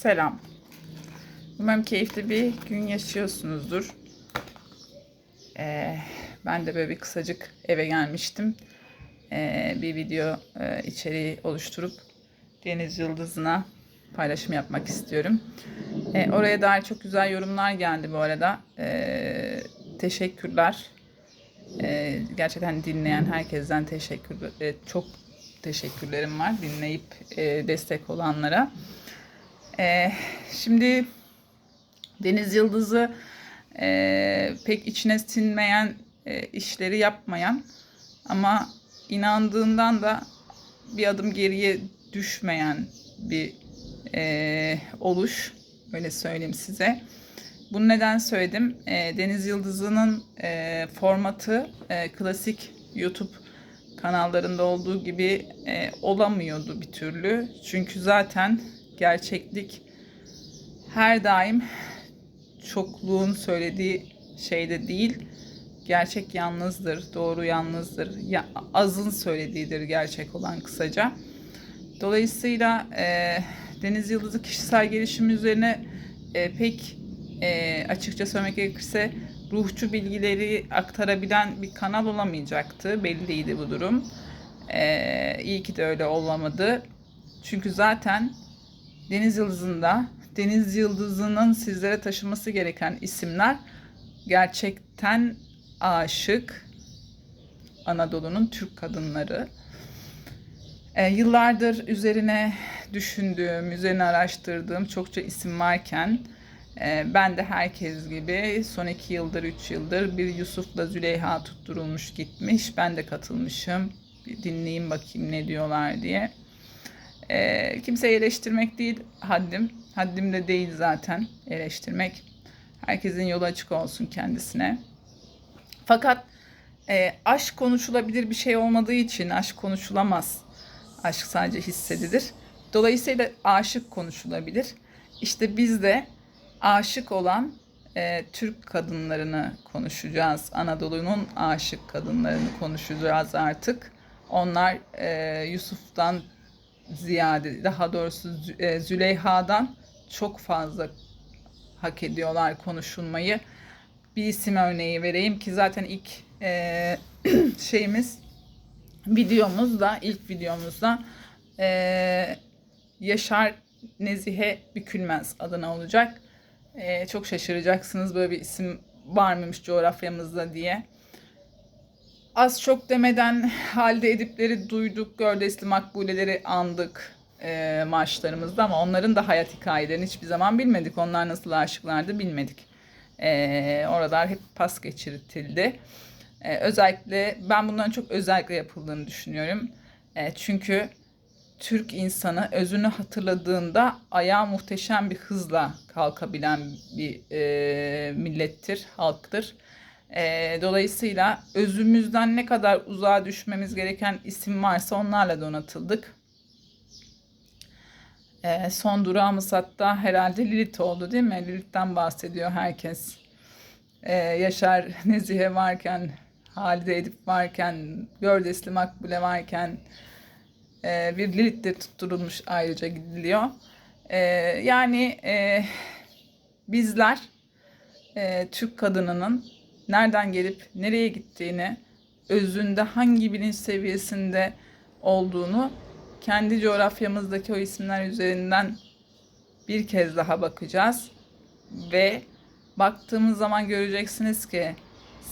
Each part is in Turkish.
Selam. Umarım keyifli bir gün yaşıyorsunuzdur. Ee, ben de böyle bir kısacık eve gelmiştim. Ee, bir video e, içeriği oluşturup Deniz Yıldız'ına paylaşım yapmak istiyorum. Ee, oraya dair çok güzel yorumlar geldi bu arada. Ee, teşekkürler. Ee, gerçekten dinleyen herkesten teşekkür, e, çok teşekkürlerim var dinleyip e, destek olanlara. Ee, şimdi Deniz Yıldız'ı e, pek içine sinmeyen e, işleri yapmayan ama inandığından da bir adım geriye düşmeyen bir e, oluş. Öyle söyleyeyim size. Bunu neden söyledim? E, Deniz Yıldızı'nın e, formatı e, klasik YouTube kanallarında olduğu gibi e, olamıyordu bir türlü. Çünkü zaten gerçeklik her daim çokluğun söylediği şeyde değil. Gerçek yalnızdır, doğru yalnızdır. Ya, azın söylediğidir gerçek olan kısaca. Dolayısıyla e, Deniz Yıldız'ı kişisel gelişim üzerine e, pek e, açıkça söylemek gerekirse ruhçu bilgileri aktarabilen bir kanal olamayacaktı. Belliydi bu durum. E, iyi ki de öyle olamadı. Çünkü zaten Deniz Yıldızı'nda Deniz Yıldızı'nın sizlere taşıması gereken isimler gerçekten aşık Anadolu'nun Türk kadınları. E, yıllardır üzerine düşündüğüm, üzerine araştırdığım çokça isim varken e, ben de herkes gibi son iki yıldır, üç yıldır bir Yusuf'la Züleyha tutturulmuş gitmiş. Ben de katılmışım. Bir dinleyeyim bakayım ne diyorlar diye. E, kimseyi eleştirmek değil haddim. Haddim de değil zaten eleştirmek. Herkesin yolu açık olsun kendisine. Fakat e, aşk konuşulabilir bir şey olmadığı için aşk konuşulamaz. Aşk sadece hissedilir. Dolayısıyla aşık konuşulabilir. İşte biz de aşık olan e, Türk kadınlarını konuşacağız. Anadolu'nun aşık kadınlarını konuşacağız artık. Onlar e, Yusuf'tan ziyade, daha doğrusu e, Züleyha'dan çok fazla hak ediyorlar konuşulmayı. Bir isim örneği vereyim ki zaten ilk e, şeyimiz videomuzda, ilk videomuzda e, Yaşar Nezihe Bükülmez adına olacak. E, çok şaşıracaksınız böyle bir isim var mıymış coğrafyamızda diye. Az çok demeden halde edipleri duyduk, gördesli makbuleleri andık e, marşlarımızda ama onların da hayat hikayelerini hiçbir zaman bilmedik. Onlar nasıl aşıklardı bilmedik. E, oralar hep pas geçirtildi. E, özellikle ben bunların çok özellikle yapıldığını düşünüyorum. E, çünkü Türk insanı özünü hatırladığında ayağa muhteşem bir hızla kalkabilen bir e, millettir, halktır. E, dolayısıyla özümüzden ne kadar uzağa düşmemiz gereken isim varsa onlarla donatıldık. E, son durağımız hatta herhalde Lilith oldu değil mi? Lilith'ten bahsediyor herkes. E, Yaşar Nezihe varken, Halide Edip varken, Gördesli Makbule varken e, bir Lilith de tutturulmuş ayrıca gidiliyor. E, yani e, bizler e, Türk kadınının nereden gelip nereye gittiğini, özünde hangi bilinç seviyesinde olduğunu kendi coğrafyamızdaki o isimler üzerinden bir kez daha bakacağız ve baktığımız zaman göreceksiniz ki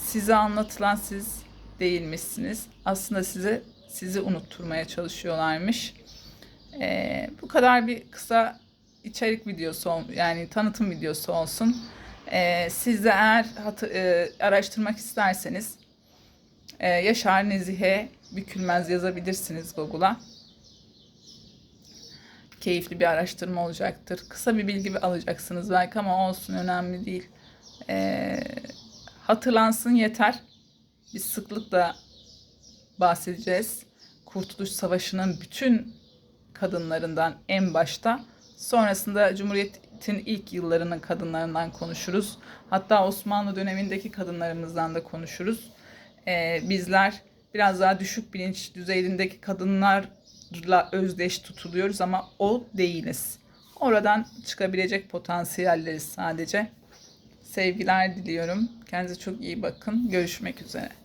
size anlatılan siz değilmişsiniz. Aslında size sizi unutturmaya çalışıyorlarmış. Ee, bu kadar bir kısa içerik videosu yani tanıtım videosu olsun. Ee, siz de eğer hatı- e, araştırmak isterseniz e, Yaşar Nezihe Bükülmez yazabilirsiniz Google'a. Keyifli bir araştırma olacaktır. Kısa bir bilgi alacaksınız belki ama olsun önemli değil. Ee, hatırlansın yeter. Biz sıklıkla bahsedeceğiz. Kurtuluş Savaşı'nın bütün kadınlarından en başta. Sonrasında Cumhuriyet'in ilk yıllarının kadınlarından konuşuruz. Hatta Osmanlı dönemindeki kadınlarımızdan da konuşuruz. Ee, bizler biraz daha düşük bilinç düzeyindeki kadınlarla özdeş tutuluyoruz ama o değiliz. Oradan çıkabilecek potansiyelleri sadece. Sevgiler diliyorum. Kendinize çok iyi bakın. Görüşmek üzere.